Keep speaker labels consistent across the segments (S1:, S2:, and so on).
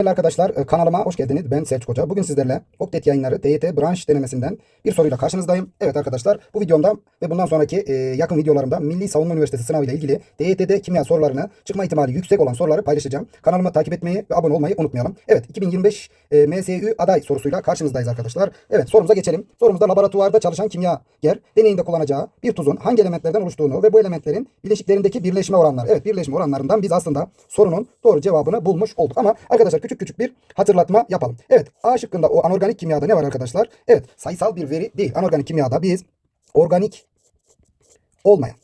S1: Merhaba arkadaşlar e, kanalıma hoş geldiniz. Ben Selçuk Hoca. Bugün sizlerle Oktet yayınları TYT branş denemesinden bir soruyla karşınızdayım. Evet arkadaşlar bu videomda ve bundan sonraki e, yakın videolarımda Milli Savunma Üniversitesi sınavıyla ilgili TYT'de kimya sorularını çıkma ihtimali yüksek olan soruları paylaşacağım. Kanalımı takip etmeyi ve abone olmayı unutmayalım. Evet 2025 e, MSÜ aday sorusuyla karşınızdayız arkadaşlar. Evet sorumuza geçelim. Sorumuzda laboratuvarda çalışan kimyager deneyinde kullanacağı bir tuzun hangi elementlerden oluştuğunu ve bu elementlerin bileşiklerindeki birleşme oranları. Evet birleşme oranlarından biz aslında sorunun doğru cevabını bulmuş olduk. Ama arkadaşlar küçük küçük bir hatırlatma yapalım. Evet A şıkkında o anorganik kimyada ne var arkadaşlar? Evet sayısal bir veri değil. Anorganik kimyada biz organik olmayan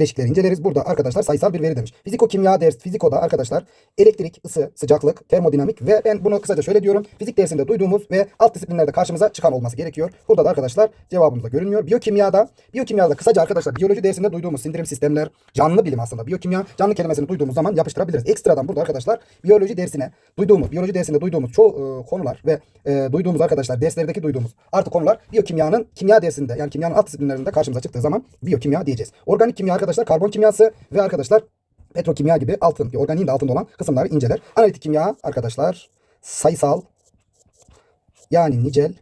S1: bileşikleri inceleriz. Burada arkadaşlar sayısal bir veri demiş. Fiziko kimya ders fizikoda arkadaşlar elektrik, ısı, sıcaklık, termodinamik ve ben bunu kısaca şöyle diyorum. Fizik dersinde duyduğumuz ve alt disiplinlerde karşımıza çıkan olması gerekiyor. Burada da arkadaşlar cevabımız da görünmüyor. Biyokimyada, biyokimyada kısaca arkadaşlar biyoloji dersinde duyduğumuz sindirim sistemler, canlı bilim aslında. Biyokimya, canlı kelimesini duyduğumuz zaman yapıştırabiliriz. Ekstradan burada arkadaşlar biyoloji dersine duyduğumuz, biyoloji dersinde duyduğumuz çoğu e, konular ve e, duyduğumuz arkadaşlar derslerdeki duyduğumuz artı konular biyokimyanın kimya dersinde yani kimyanın alt disiplinlerinde karşımıza çıktığı zaman biyokimya diyeceğiz. Organik kimya arkadaşlar karbon kimyası ve arkadaşlar petrokimya gibi altın, organiğin de altında olan kısımları inceler. Analitik kimya arkadaşlar sayısal yani nicel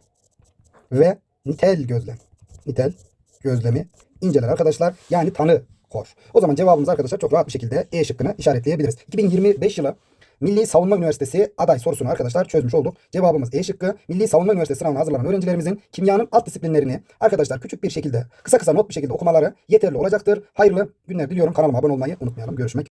S1: ve nitel gözlem. Nitel gözlemi inceler arkadaşlar. Yani tanı kor. O zaman cevabımız arkadaşlar çok rahat bir şekilde E şıkkını işaretleyebiliriz. 2025 yılı Milli Savunma Üniversitesi aday sorusunu arkadaşlar çözmüş olduk. Cevabımız E şıkkı. Milli Savunma Üniversitesi sınavına hazırlanan öğrencilerimizin kimyanın alt disiplinlerini arkadaşlar küçük bir şekilde kısa kısa not bir şekilde okumaları yeterli olacaktır. Hayırlı günler diliyorum. Kanalıma abone olmayı unutmayalım. Görüşmek